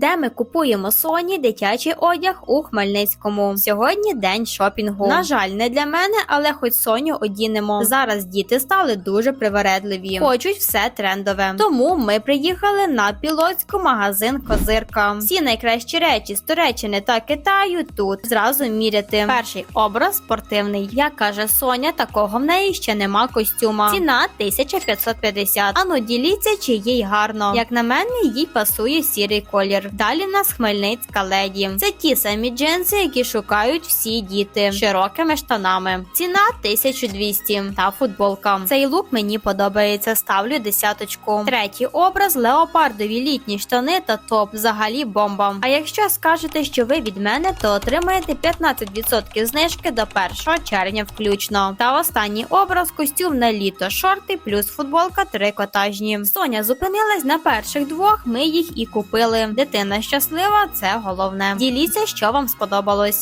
де ми купуємо Соні дитячий одяг у Хмельницькому. Сьогодні день шопінгу. На жаль, не для мене, але хоч Соню одінемо. Зараз діти стали дуже привередливі, хочуть все трендове. Тому ми приїхали на пілотську магазин Козирка. Всі найкращі речі з Туреччини та Китаю тут зразу міряти. Перший образ спортивний. Як каже Соня, такого в неї ще нема костюма. Ціна 1550. Ану, діліться, чи їй гарно. Як на мене, їй пасує сірий колір. Далі в нас хмельницька леді. Це ті самі джинси, які шукають всі діти широкими штанами. Ціна 1200 та футболка. Цей лук мені подобається. Ставлю десяточку. Третій образ леопардові літні штани та топ. Взагалі бомба. А якщо скажете, що ви від мене, то отримаєте 15% знижки до 1 червня включно. Та останній образ костюм на літо, шорти плюс футболка трикотажні. Соня зупинилась на перших двох. Ми їх і купили. Дитина щаслива, це головне. Діліться, що вам сподобалось.